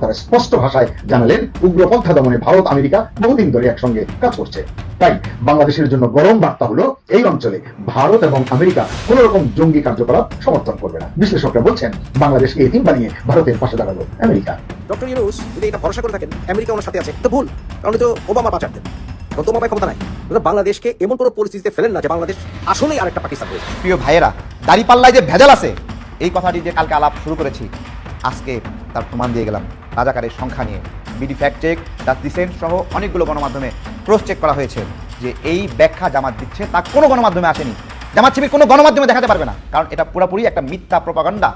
কর্মকর্তারা স্পষ্ট ভাষায় জানালেন উগ্রপন্থা দমনে ভারত আমেরিকা বহুদিন ধরে একসঙ্গে কাজ করছে। তাই বাংলাদেশের জন্য গরম বার্তা হলো এই অঞ্চলে ভারত এবং আমেরিকা কোন রকম জঙ্গি কার্যকলাপ সমর্থন করবে না। বিশ্লেষকরা বলছেন বাংলাদেশকে এতিম বানিয়ে ভারতের পাশে দাঁড়াল আমেরিকা। ডক্টর ইউনুস যদি এটা ভরসা করে থাকেন আমেরিকা ওনার সাথে আছে তো ভুল। কারণ তো ওবামা বাঁচার দেন। এখন তো ক্ষমতা নাই। বাংলাদেশকে এমন কোনো পরিস্থিতিতে ফেলেন না যে বাংলাদেশ আসলেই আরেকটা পাকিস্তান হয়েছে প্রিয় ভাইয়েরা দাড়িপাল্লায় যে ভেজাল আছে এই কথাটি যে কালকে আলাপ শুরু করেছি আজকে তার প্রমাণ দিয়ে গেলাম। রাজাকারের সংখ্যা নিয়ে। BD fact check the decent সহ অনেকগুলো গণমাধ্যমে ক্রস চেক করা হয়েছে যে এই ব্যাখ্যা জামাত দিচ্ছে, তা কোনো গণমাধ্যমে আসেনি। জামাত শিবির কোনো গণমাধ্যমে দেখাতে পারবে না, কারণ এটা পুরোপুরি একটা মিথ্যা প্রপাগান্ডা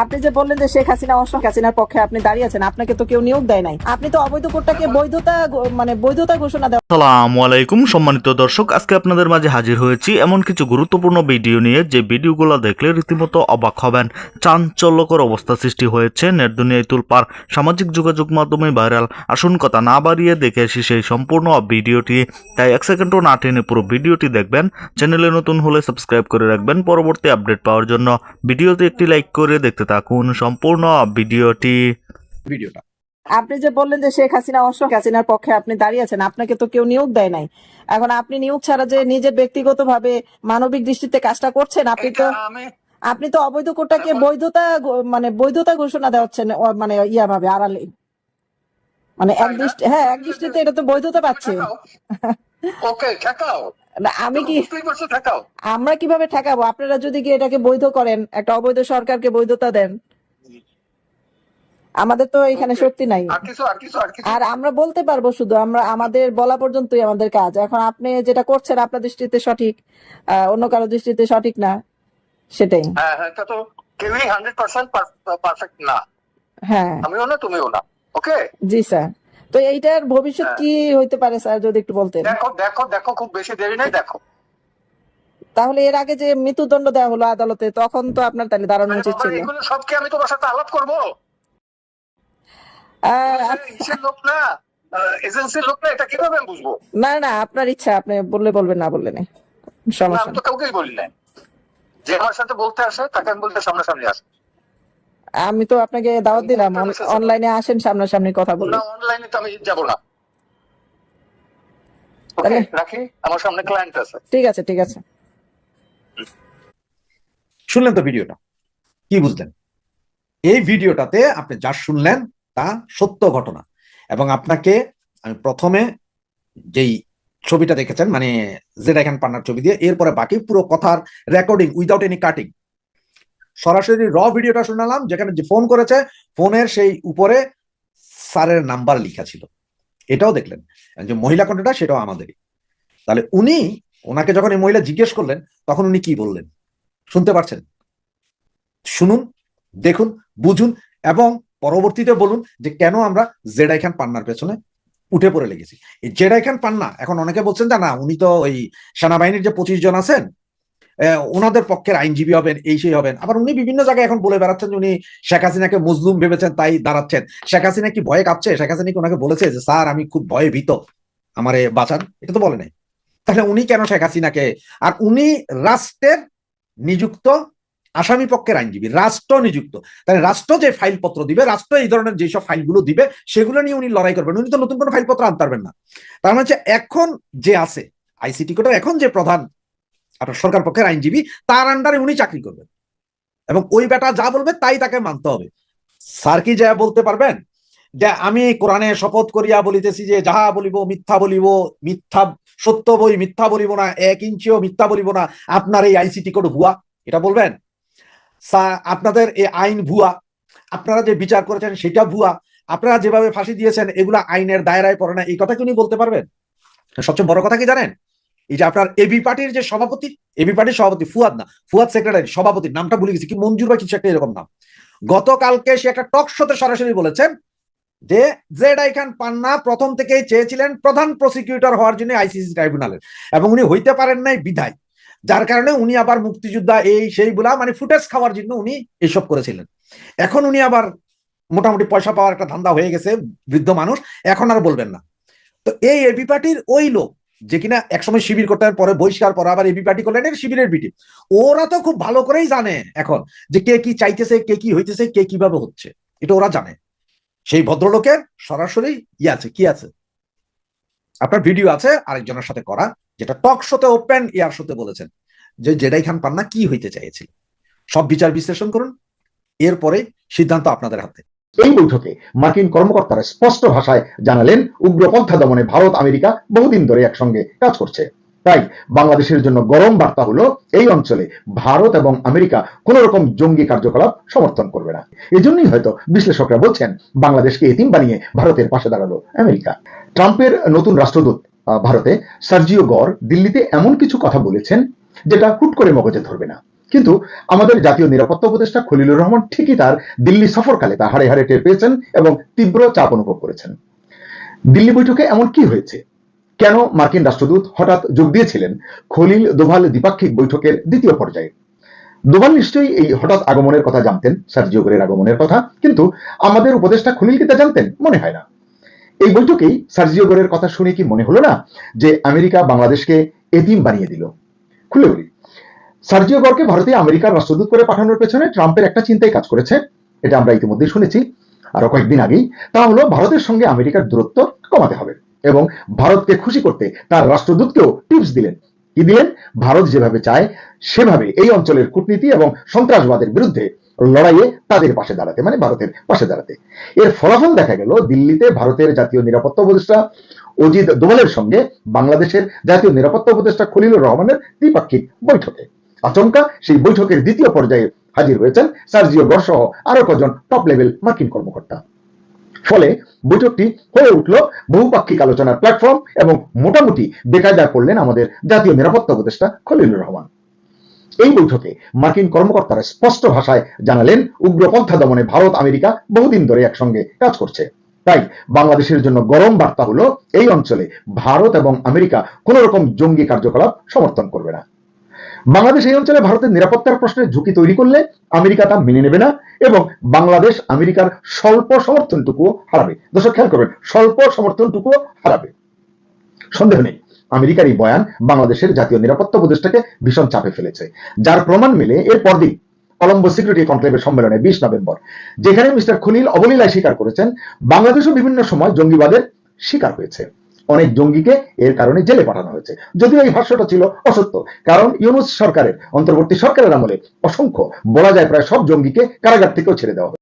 আপনি যে বললেন যে শেখ হাসিনা অসম হাসিনার পক্ষে আপনি দাঁড়িয়ে আছেন, আপনাকে তো কেউ নিয়োগ দেয় নাই। আপনি তো অবৈধ কোর্টটাকে বৈধতা মানে বৈধতা ঘোষণা দেওয়া আসসালামু আলাইকুম, সম্মানিত দর্শক, আজকে আপনাদের মাঝে হাজির হয়েছি এমন কিছু গুরুত্বপূর্ণ ভিডিও নিয়ে, যে ভিডিওগুলো দেখলে রীতিমতো অবাক হবেন। চাঞ্চল্যকর অবস্থা সৃষ্টি হয়েছে নেট তুলপার সামাজিক যোগাযোগ মাধ্যমে ভাইরাল। আসুন কথা না বাড়িয়ে দেখে আসি সেই সম্পূর্ণ ভিডিওটি। তাই এক সেকেন্ডও না টেনে পুরো ভিডিওটি দেখবেন। চ্যানেলে নতুন হলে সাবস্ক্রাইব করে রাখবেন, পরবর্তী আপডেট পাওয়ার জন্য। ভিডিওতে একটি লাইক করে দেখতে থাকুন সম্পূর্ণ ভিডিওটি। ভিডিওটা। আপনি যে বললেন যে শেখ হাসিনা অসম হাসিনার পক্ষে আপনি দাঁড়িয়ে আছেন আপনাকে তো কেউ নিয়োগ দেয় নাই। এখন আপনি নিয়োগ ছাড়া যে নিজের ব্যক্তিগতভাবে মানবিক দৃষ্টিতে কাজটা করছেন আপনি তো আপনি তো অবৈধ কোটাকে বৈধতা মানে বৈধতা ঘোষণা দেওয়াচ্ছেন মানে ইয়া ভাবে আড়ালে। মানে এক দৃষ্টি হ্যাঁ এক দৃষ্টিতে এটা তো বৈধতা পাচ্ছে। ওকে ঠেকাও। না, আমি কি আমরা কীভাবে ঠেকাবো? আপনারা যদি কি এটাকে বৈধ করেন একটা অবৈধ সরকারকে বৈধতা দেন। আমাদের তো এখানে. শক্তি নাই। আর আমরা বলতে পারব শুধু আমরা আমাদের বলা পর্যন্তই আমাদের কাজ। এখন আপনি যেটা করছেন আপনার দৃষ্টিতে সঠিক অন্য কারও দৃষ্টিতে সঠিক না সেটাই। হ্যাঁ হ্যাঁ তো কেউই হান্ড্রেড পার্সেন্ট পারফেক্ট না। হ্যাঁ। আমিও না তুমিও না। ওকে জি স্যার তো এইটার ভবিষ্যৎ হ্যাঁ। কি হইতে পারে স্যার যদি একটু বলতেন? দেখো দেখো দেখো খুব বেশি দেরি নেই দেখো। তাহলে এর আগে যে মৃত্যুদণ্ড দেওয়া হলো আদালতে তখন তো আপনার তাহলে দাঁড়ানো উচিত ছিল। এগুলো সবকে আমি তোমার সাথে আলাপ করব? লোক না এজেন্সির লোক না এটা কীভাবে আমি বুঝব? না না আপনার ইচ্ছা আপনি বললে বলবেন না বললে নেই। না, সমস্যা আমি তো কাউকেই বলি না যে আমার সাথে বলতে আসে তাকে আমি বলতে সামনাসামনি আসে। আমি তো আপনাকে দাওয়াত দিলাম অনলাইনে আসেন সামনাসামনি কথা বলুন না অনলাইনে তো আমি যাব না। ওকে রাখি? আমার সামনে ক্লায়েন্ট আছে। ঠিক আছে ঠিক আছে। শুনলেন তো ভিডিওটা? কি বুঝলেন? এই ভিডিওটাতে আপনি যা শুনলেন তা সত্য ঘটনা। এবং আপনাকে আমি প্রথমে যেই ছবিটা দেখেছেন মানে জেডা খান পান্নার ছবি দিয়ে এরপরে বাকি পুরো কথার রেকর্ডিং উইদাউট এনি কাটিং সরাসরি র ভিডিওটা শোনালাম, যেখানে যে ফোন করেছে ফোনের সেই উপরে স্যারের নাম্বার লিখা ছিল। এটাও দেখলেন। যে মহিলা কণ্ঠটা, সেটাও আমাদেরই। তাহলে উনি, ওনাকে যখন এই মহিলা জিজ্ঞেস করলেন, তখন উনি কি বললেন? শুনতে পারছেন? শুনুন, দেখুন, বুঝুন, এবং পরবর্তীতে বলুন যে কেন আমরা জেডাই খান পান্নার পেছনে উঠে পড়ে লেগেছি। জেডাই খান পান্না এখন অনেকে বলছেন যে না, উনি তো ওই সেনাবাহিনীর যে পঁচিশ জন আছেন ওনাদের পক্ষের আইনজীবী হবেন, এই সেই হবেন। আবার উনি বিভিন্ন জায়গায় এখন বলে বেড়াচ্ছেন উনি শেখ হাসিনাকে মজলুম ভেবেছেন, তাই দাঁড়াচ্ছেন। শেখ হাসিনা কি ভয়ে কাঁপছে? শেখ হাসিনা কি ওনাকে বলেছে যে, স্যার, আমি খুব ভয়ে ভীত। আমারে বাঁচান? এটা তো বলে নাই। তাহলে উনি কেন শেখ হাসিনাকে? আর উনি রাষ্ট্রের নিযুক্ত আসামি পক্ষের আইনজীবী, রাষ্ট্র নিযুক্ত। তাহলে রাষ্ট্র যে ফাইলপত্র দিবে, রাষ্ট্র এই ধরনের যেসব ফাইলগুলো দিবে, সেগুলো নিয়ে উনি লড়াই করবেন। উনি তো নতুন কোনো ফাইলপত্র আনতে পারবেন না। তার মানে হচ্ছে এখন যে আছে, আইসিটি কোর্টের এখন যে প্রধান আপনার সরকার পক্ষের আইনজীবী, তার আন্ডারে উনি চাকরি করবেন। এবং ওই বেটা যা বলবে তাই তাকে মানতে হবে। স্যার কি যা বলতে পারবেন? যে আমি কোরআনে শপথ করিয়া বলিতেছি যে যাহা বলিব মিথ্যা বলিব, মিথ্যা সত্য বই মিথ্যা বলিব না, এক ইঞ্চিও মিথ্যা বলিব না, আপনার এই আইসিটি কোড ভুয়া, এটা বলবেন? আপনাদের এই আইন ভুয়া, আপনারা যে বিচার করেছেন সেটা ভুয়া, আপনারা যেভাবে ফাঁসি দিয়েছেন, এগুলা আইনের দায়রায় পড়ে না, এই কথা কি উনি বলতে পারবেন? সবচেয়ে বড় কথা কি জানেন? এই যে আপনার এবি পার্টির যে সভাপতি এবি পার্টির সভাপতি ফুয়াদ না, ফুয়াদ সেক্রেটারি সভাপতির নামটা ভুলে গেছি, কি মঞ্জুর বা কিছু একটা এরকম নাম। গতকালকে সে একটা টক শোতে সরাসরি বলেছেন যে জেড আই খান পান্না প্রথম থেকেই চেয়েছিলেন প্রধান প্রসিকিউটর হওয়ার জন্য আইসিসি ট্রাইব্যুনালের এবং উনি হইতে পারেন নাই বিধায়। যার কারণে উনি আবার মুক্তিযোদ্ধা এই সেই বলা মানে ফুটেজ খাওয়ার জন্য উনি এসব করেছিলেন। এখন উনি আবার মোটামুটি পয়সা পাওয়ার একটা ধান্দা হয়ে গেছে, বৃদ্ধ মানুষ। এখন আর বলবেন না। তো এই এবি পার্টির ওই লোক যে কিনা একসময় শিবির করতে পরে, বহিষ্কার পরে আবার এবি পার্টি করলেন শিবিরের বিটি ওরা তো খুব ভালো করেই জানে এখন যে কে কি চাইতেছে, কে কি হইতেছে, কে কীভাবে হচ্ছে। এটা ওরা জানে। সেই ভদ্রলোকের সরাসরি ই আছে, কি আছে? আপনার ভিডিও আছে, আরেকজনের সাথে করা, যেটা টক শোতে ওপেন ইয়ার শোতে বলেছেন। যে জেডাই খান পান্না কি হইতে চাইছিল। সব বিচার বিশ্লেষণ করুন। এরপরে সিদ্ধান্ত আপনাদের হাতে। এই বৈঠকে মার্কিন কর্মকর্তারা স্পষ্ট ভাষায় জানালেন, উগ্রপন্থা দমনে ভারত আমেরিকা বহুদিন ধরে একসঙ্গে কাজ করছে। তাই বাংলাদেশের জন্য গরম বার্তা হলো, এই অঞ্চলে ভারত এবং আমেরিকা কোন রকম জঙ্গি কার্যকলাপ সমর্থন করবে না। এজন্যই হয়তো বিশ্লেষকরা বলছেন, বাংলাদেশকে এতিম বানিয়ে ভারতের পাশে দাঁড়াল আমেরিকা। ট্রাম্পের নতুন রাষ্ট্রদূত ভারতে সার্জিও গড় দিল্লিতে এমন কিছু কথা বলেছেন, যেটা হুট করে মগজে ধরবে না। কিন্তু আমাদের জাতীয় নিরাপত্তা উপদেষ্টা খলিলুর রহমান ঠিকই তার দিল্লি সফরকালে তা হাড়ে হাড়ে টের পেয়েছেন এবং তীব্র চাপ অনুভব করেছেন। দিল্লি বৈঠকে এমন কি হয়েছে? কেন মার্কিন রাষ্ট্রদূত হঠাৎ যোগ দিয়েছিলেন খলিল দোভাল দ্বিপাক্ষিক বৈঠকের দ্বিতীয় পর্যায়ে? দোভাল নিশ্চয়ই এই হঠাৎ আগমনের কথা জানতেন, সার্জিও গোরের আগমনের কথা, কিন্তু আমাদের উপদেষ্টা খলিল কি তা জানতেন? মনে হয় না। এই বৈঠকেই সার্জিও গোরের কথা শুনে কি মনে হলো না যে আমেরিকা বাংলাদেশকে এতিম বানিয়ে দিল? খুলে বলি। সার্জিও গড়কে ভারতে আমেরিকার রাষ্ট্রদূত করে পাঠানোর পেছনে ট্রাম্পের একটা চিন্তাই কাজ করেছে। এটা আমরা ইতিমধ্যে শুনেছি আরও কয়েকদিন আগেই। তা হলো, ভারতের সঙ্গে আমেরিকার দূরত্ব কমাতে হবে এবং ভারতকে খুশি করতে তার রাষ্ট্রদূতকেও টিপস দিলেন। কি দিলেন? ভারত যেভাবে চায়, সেভাবে এই অঞ্চলের কূটনীতি এবং সন্ত্রাসবাদের বিরুদ্ধে লড়াইয়ে তাদের পাশে দাঁড়াতে মানে ভারতের পাশে দাঁড়াতে। এর ফলাফল দেখা গেল, দিল্লিতে ভারতের জাতীয় নিরাপত্তা উপদেষ্টা অজিত দোভালের সঙ্গে বাংলাদেশের জাতীয় নিরাপত্তা উপদেষ্টা খলিলুর রহমানের দ্বিপাক্ষিক বৈঠকে। আচমকা সেই বৈঠকের দ্বিতীয় পর্যায়ে হাজির হয়েছেন সার্জিও গড় সহ আরও কজন টপ লেভেল মার্কিন কর্মকর্তা। ফলে বৈঠকটি হয়ে উঠল বহুপাক্ষিক আলোচনার প্ল্যাটফর্ম এবং মোটামুটি বেকায়দা করলেন আমাদের জাতীয় নিরাপত্তা উপদেষ্টা খলিলুর রহমান। এই বৈঠকে মার্কিন কর্মকর্তারা স্পষ্ট ভাষায় জানালেন উগ্রপন্থা দমনে ভারত আমেরিকা বহুদিন ধরে একসঙ্গে কাজ করছে। তাই বাংলাদেশের জন্য গরম বার্তা হলো, এই অঞ্চলে ভারত এবং আমেরিকা কোন রকম জঙ্গি কার্যকলাপ সমর্থন করবে না। বাংলাদেশ এই অঞ্চলে ভারতের নিরাপত্তার প্রশ্নে ঝুঁকি তৈরি করলে আমেরিকা তা মেনে নেবে না এবং বাংলাদেশ আমেরিকার স্বল্প সমর্থনটুকুও হারাবে। দর্শক, খেয়াল করবেন, স্বল্প সমর্থনটুকুও হারাবে। সন্দেহ নেই, আমেরিকার এই বয়ান বাংলাদেশের জাতীয় নিরাপত্তা উপদেষ্টাকে ভীষণ চাপে ফেলেছে। যার প্রমাণ মেলে এর পরদিন কলম্বো সিকিউরিটি কনক্লেভের সম্মেলনে বিশ নভেম্বর, যেখানে মিস্টার খলিল অবলীলায় স্বীকার করেছেন, বাংলাদেশও বিভিন্ন সময় জঙ্গিবাদের শিকার হয়েছে। অনেক জঙ্গিকে এর কারণে জেলে পাঠানো হয়েছে যদিও এই ভাষ্যটা ছিল অসত্য, কারণ ইউনুস সরকারের, অন্তর্বর্তী সরকারের আমলে অসংখ্য, বলা যায় প্রায় সব জঙ্গিকে কারাগার থেকেও ছেড়ে দেওয়া।